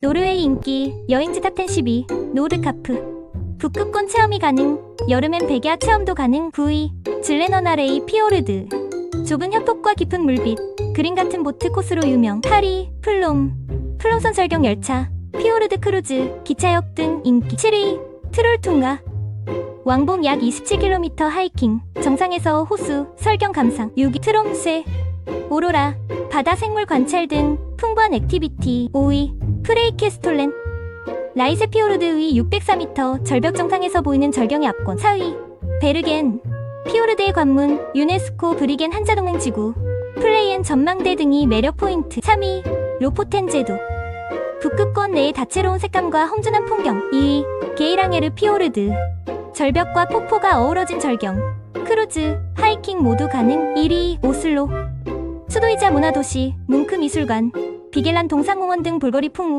노르웨이 인기 여행지 탑 10 10위 노르카프. 북극권 체험이 가능 여름엔 백야 체험도 가능 9위 질레너나레이 피오르드. 좁은 협곡과 깊은 물빛 그림 같은 보트 코스로 유명 8위 플롬. 플롬선 설경 열차 피오르드 크루즈 기차역 등 인기. 7위 트롤퉁가. 왕복 약 27km 하이킹 정상에서 호수 설경 감상. 6위 트롬쇠 오로라 바다 생물 관찰 등 풍부한 액티비티. 5위 프레이케스톨렌. 라이세 피오르드의 604m 절벽 정상에서 보이는 절경의 압권. 4위 베르겐. 피오르드의 관문 유네스코 브리겐 한자동맹 지구. 플레이엔 전망대 등이 매력 포인트. 3위 로포텐 제도. 북극권 내의 다채로운 색감과 험준한 풍경. 2위 게이랑에르 피오르드. 절벽과 폭포가 어우러진 절경. 크루즈, 하이킹 모두 가능 1위 오슬로. 수도이자 문화도시 뭉크 미술관 비겔란 동상공원 등 볼거리 풍우